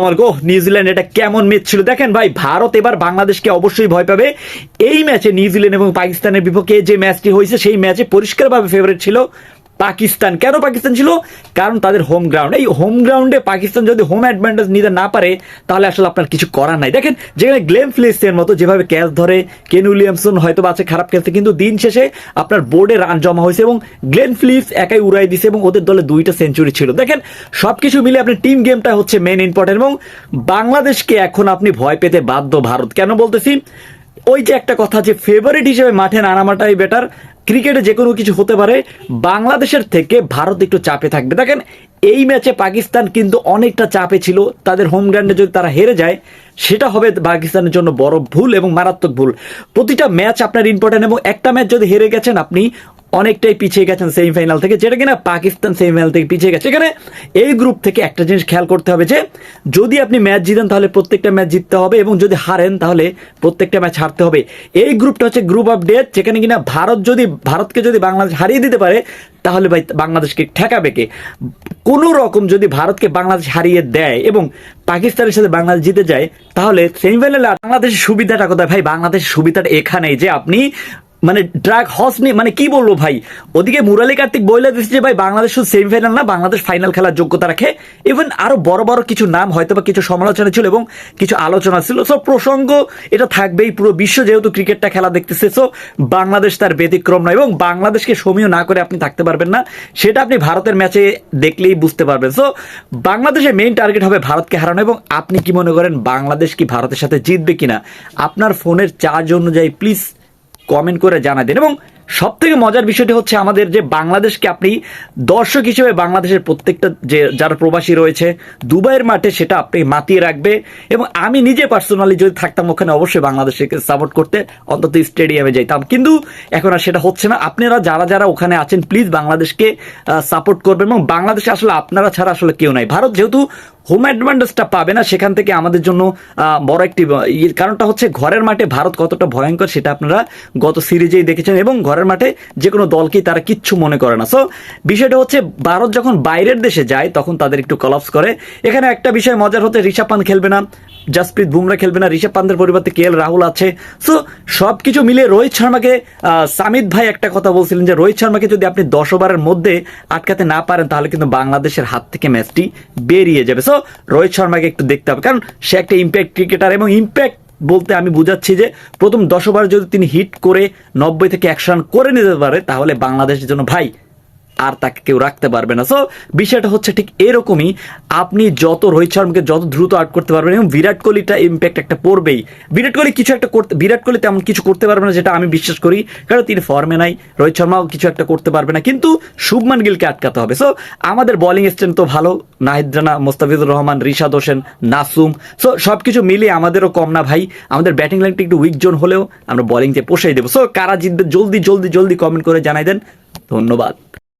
আমার গো নিউজিল্যান্ড এটা কেমন ম্যাচ ছিল। দেখেন ভাই, ভারত এবার বাংলাদেশকে অবশ্যই ভয় পাবে। এই ম্যাচে নিউজিল্যান্ড এবং পাকিস্তানের বিপক্ষে যে ম্যাচটি হয়েছে, সেই ম্যাচে পরিষ্কারভাবে ফেভারিট ছিল পাকিস্তান। কেন পাকিস্তান ছিল? কারণ তাদের হোম গ্রাউন্ড এই হোম গ্রাউন্ডে পাকিস্তান যদি হোম অ্যাডভান্টেজ নিতে না পারে, তাহলে আসলে আপনার কিছু করার নাই। দেখেন, যেখানে গ্লেম ফ্লিসের মতো যেভাবে ক্যাচ ধরে কেন উইলিয়ামসন হয়তো আছে খারাপ খেলছে, কিন্তু দিন শেষে আপনার বোর্ডে রান জমা হয়েছে এবং গ্লেন ফ্লিপস একাই উড়াই দিছে এবং ওদের দলে দুইটা সেঞ্চুরি ছিল। দেখেন, সবকিছু মিলে আপনার টিম গেমটা হচ্ছে মেন ইম্পর্টেন্ট এবং বাংলাদেশকে এখন আপনি ভয় পেতে বাধ্য ভারত। কেন বলতেছি? ওই যে একটা কথা যে ফেভারিট হিসেবে মাঠে না নামাটাই বেটার ক্রিকেটে যে কোনো কিছু হতে পারে, বাংলাদেশের থেকে ভারত একটু চাপে থাকবে। দেখেন, এই ম্যাচে পাকিস্তান কিন্তু অনেকটা চাপে ছিল। তাদের হোম গ্রাউন্ডে যদি তারা হেরে যায়, সেটা হবে পাকিস্তানের জন্য বড় ভুল এবং মারাত্মক ভুল। প্রতিটা ম্যাচ আপনার ইম্পর্টেন্ট এবং একটা ম্যাচ যদি হেরে গেছেন আপনি অনেকটাই পিছিয়ে গেছেন সেমিফাইনাল থেকে, যেটা কিনা পাকিস্তান সেমিফাইনাল থেকে পিছিয়ে গেছে। এখানে এই গ্রুপ থেকে একটা জিনিস খেয়াল করতে হবে যে, যদি আপনি ম্যাচ জিতেন তাহলে প্রত্যেকটা ম্যাচ জিততে হবে এবং যদি হারেন তাহলে প্রত্যেকটা ম্যাচ হারতে হবে। এই গ্রুপটা হচ্ছে গ্রুপ অফ ডেথ যেখানে কিনা ভারত যদি, ভারতকে যদি বাংলাদেশ হারিয়ে দিতে পারে, তাহলে ভাই বাংলাদেশকে ঠেকাবে কে? কোনো রকম যদি ভারতকে বাংলাদেশ হারিয়ে দেয় এবং পাকিস্তানের সাথে বাংলাদেশ জিতে যায়, তাহলে সেমিফাইনালে বাংলাদেশের সুবিধাটা কোথায়? ভাই, বাংলাদেশের সুবিধাটা এখানেই যে আপনি মানে ড্রাগ হস নিয়ে মানে কি বলব ভাই? ওদিকে মুরালি কার্তিক বইলে দিচ্ছে যে ভাই, বাংলাদেশ শুধু সেমিফাইনাল না, বাংলাদেশ ফাইনাল খেলার যোগ্যতা রাখে। ইভেন আরও বড় বড় কিছু নাম হয়তো বা কিছু সমালোচনা ছিল এবং কিছু আলোচনা ছিল। সব প্রসঙ্গ, এটা থাকবেই। পুরো বিশ্ব যেহেতু ক্রিকেটটা খেলা দেখতেছে সো বাংলাদেশ তার ব্যতিক্রম নয় এবং বাংলাদেশকে সমীহ না করে আপনি থাকতে পারবেন না। সেটা আপনি ভারতের ম্যাচে দেখলেই বুঝতে পারবেন। সো বাংলাদেশের মেইন টার্গেট হবে ভারতকে হারানো এবং আপনি কি মনে করেন বাংলাদেশ কি ভারতের সাথে জিতবে কিনা? আপনার ফোনের চার্জ অনুযায়ী প্লিজ কমেন্ট করে জানা এবং সব থেকে মজার বিষয়টি হচ্ছে আমাদের যে বাংলাদেশকে আপনি দর্শক হিসেবে বাংলাদেশের প্রত্যেকটা যে, যারা প্রবাসী রয়েছে, দুবাইয়ের মাঠে সেটা আপনি মাতিয়ে রাখবে। এবং আমি নিজে পার্সোনালি যদি থাকতাম ওখানে, অবশ্যই বাংলাদেশকে সাপোর্ট করতে অন্তত স্টেডিয়ামে যাইতাম। কিন্তু এখন আর সেটা হচ্ছে না। আপনারা যারা যারা ওখানে আছেন প্লিজ বাংলাদেশকে সাপোর্ট করবেন। এবং বাংলাদেশে আসলে আপনারা ছাড়া আসলে কেউ নাই। ভারত যেহেতু হোম অ্যাডভান্টেজটা পাবে না সেখান থেকে আমাদের জন্য বড় একটি আহ, কারণটা হচ্ছে ঘরের মাঠে ভারত কতটা ভয়ঙ্কর সেটা আপনারা গত সিরিজেই দেখেছেন এবং ঘরের মাঠে যে কোনো দলকেই তারা কিচ্ছু মনে করে না। সো বিষয়টা হচ্ছে ভারত যখন বাইরের দেশে যায় তখন তাদের একটু কলাপস করে। এখানে একটা বিষয় মজার হতে ঋষভ পান্ত খেলবে না। জাসপ্রীত বুমরা খেলবে না, ঋষভ পান্তের পরিবর্তে কে এল রাহুল আছে। সো সব কিছু মিলে রোহিত শর্মাকে সামিদ ভাই একটা কথা বলছিলেন যে, রোহিত শর্মাকে যদি আপনি দশ ওভারের মধ্যে আটকাতে না পারেন, তাহলে কিন্তু বাংলাদেশের হাত থেকে ম্যাচটি বেরিয়ে যাবে। সো রোহিত শর্মাকে একটু দেখতে হবে। কারণ সে একটা ইম্প্যাক্ট ক্রিকেটার এবং ইম্প্যাক্ট বলতে আমি বুঝাচ্ছি যে, প্রথম দশ ওভার যদি তিনি হিট করে নব্বই থেকে একশো রান করে নিতে পারে, তাহলে বাংলাদেশের জন্য ভাই আর তাকে কেউ রাখতে পারবে না। সো বিষয়টা হচ্ছে ঠিক এরকমই। আপনি যত রোহিত শর্মাকে যত দ্রুত আউট করতে পারবেন, এবং বিরাট কোহলিটা ইম্প্যাক্ট একটা পড়বেই। বিরাট কোহলি কিছু একটা করতে বিরাট কোহলি তেমন কিছু করতে পারবে না, যেটা আমি বিশ্বাস করি। কারণ তিনি ফর্মে নাই, রোহিত শর্মাও কিছু একটা করতে পারবে না। কিন্তু শুভমান গিলকে আটকাতে হবে। সো আমাদের বোলিং স্ট্রেন্থ তো ভালো। নাহিদ রানা, মোস্তাফিজুর রহমান, রিশাদ হোসেন, নাসুম। সো সব কিছু মিলিয়ে আমাদেরও কম না ভাই। আমাদের ব্যাটিং লাইনটা একটু উইক জোন হলেও আমরা বোলিংতে পোষাই দেবো। সো কারা জিতবে, জলদি জলদি জলদি কমেন্ট করে জানাই দেন। ধন্যবাদ।